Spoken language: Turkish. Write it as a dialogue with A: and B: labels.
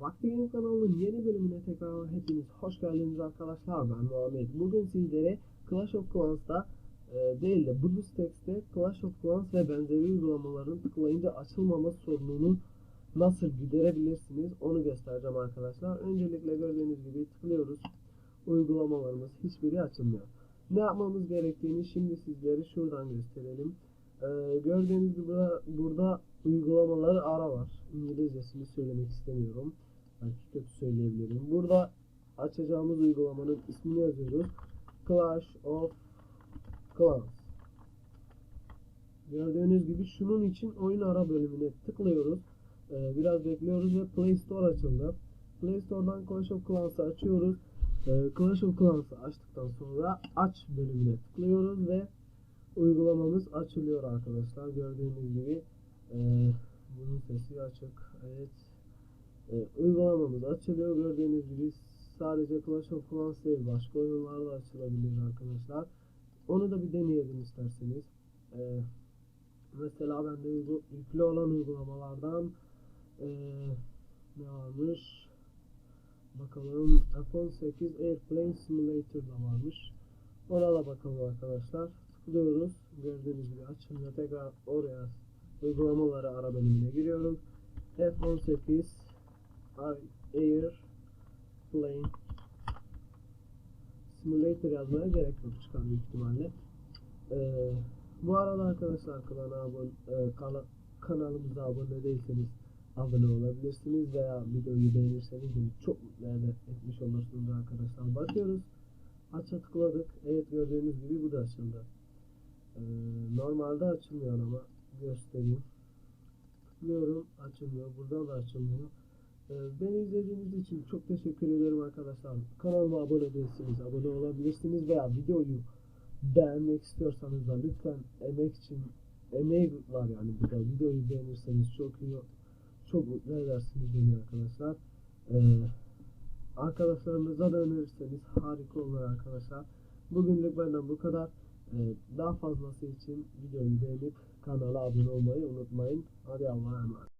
A: Vakti Game kanalının yeni bölümüne tekrar hepiniz hoş geldiniz arkadaşlar. Ben Muhammed. Bugün sizlere Clash of Clans'ta e, değil de BlueStacks'te Clash of Clans ve benzeri uygulamaların tıklayınca açılmama sorununu nasıl giderebilirsiniz onu göstereceğim arkadaşlar. Öncelikle gördüğünüz gibi tıklıyoruz. Uygulamalarımız hiçbiri açılmıyor. Ne yapmamız gerektiğini şimdi sizlere şuradan gösterelim. Ee, gördüğünüz gibi burada, burada uygulamaları ara var. İngilizcesini söylemek istemiyorum. Belki kötü söyleyebilirim. Burada açacağımız uygulamanın ismini yazıyoruz. Clash of Clans. Gördüğünüz gibi şunun için oyun ara bölümüne tıklıyoruz. Ee, biraz bekliyoruz ve Play Store açıldı. Play Store'dan Clash of Clans'ı açıyoruz. Ee, Clash of Clans'ı açtıktan sonra aç bölümüne tıklıyoruz ve uygulamamız açılıyor arkadaşlar. Gördüğünüz gibi e, bunun sesi açık. Evet. E, uygulamamız açılıyor. Gördüğünüz gibi sadece Clash of Clans değil başka oyunlar da açılabilir arkadaşlar. Onu da bir deneyelim isterseniz. E, mesela bende yüklü olan uygulamalardan e, ne varmış? Bakalım iPhone 8 Airplane Simulator da varmış. Ona da bakalım arkadaşlar. Tıklıyoruz. Gördüğünüz gibi açınca tekrar oraya uygulamaları ara bölümüne giriyoruz. F18 Air Plane Simulator yazmaya gerek yok çıkar büyük ihtimalle. Ee, bu arada arkadaşlar kanala abone, e, kana- kanalımıza abone değilseniz abone olabilirsiniz veya videoyu beğenirseniz beni çok mutlu etmiş olursunuz arkadaşlar. Bakıyoruz. Aç'a tıkladık. Evet gördüğünüz gibi bu da açıldı. Ee, normalde açılmıyor ama göstereyim. Tıklıyorum açılmıyor. Burada da açılmıyor. Ee, beni izlediğiniz için çok teşekkür ederim arkadaşlar. Kanalıma abone değilseniz abone olabilirsiniz veya videoyu beğenmek istiyorsanız da lütfen emek için emeği var yani burada videoyu beğenirseniz çok iyi çok mutlu edersiniz beni arkadaşlar. Ee, arkadaşlarınıza da önerirseniz harika olur arkadaşlar. Bugünlük benden bu kadar. Daha fazlası için videoyu beğenip kanala abone olmayı unutmayın. Hadi Allah'a emanet.